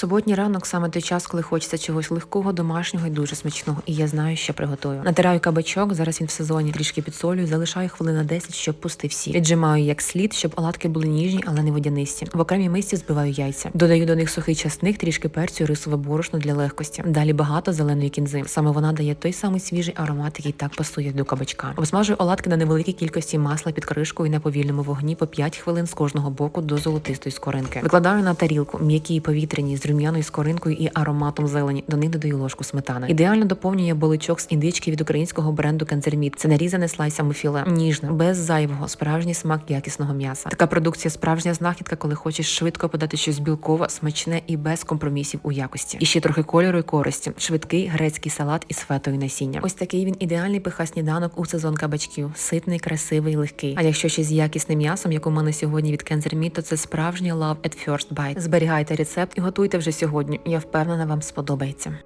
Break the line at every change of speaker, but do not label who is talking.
Суботній ранок саме той час, коли хочеться чогось легкого, домашнього і дуже смачного. І я знаю, що приготую. Натираю кабачок, зараз він в сезоні трішки підсолюю, залишаю хвилин на 10, щоб пустив сіль. Віджимаю як слід, щоб оладки були ніжні, але не водянисті. В окремій мисці збиваю яйця. Додаю до них сухий часник, трішки перцю, рисове борошно для легкості. Далі багато зеленої кінзи. Саме вона дає той самий свіжий аромат, який так пасує до кабачка. Обсмажую оладки на невеликій кількості масла під кришкою на повільному вогні по 5 хвилин з кожного боку до золотистої скоринки. Викладаю на тарілку м'які повітряні з рум'яною скоринкою і ароматом зелені. До них додаю ложку сметани. Ідеально доповнює боличок з індички від українського бренду Канцерміт. Це нарізане слайсами філе, ніжне, без зайвого, справжній смак якісного м'яса. Така продукція справжня знахідка, коли хочеш швидко подати щось білкове, смачне і без компромісів у якості. І ще трохи кольору і користі. Швидкий грецький салат із фетою насіння. Ось такий він ідеальний пиха сніданок у сезон кабачків. Ситний, красивий, легкий. А якщо ще з якісним м'ясом, як у мене сьогодні від Meat, то це справжній love at first bite. Зберігайте рецепт і готуйте вже сьогодні. Я впевнена, вам сподобається.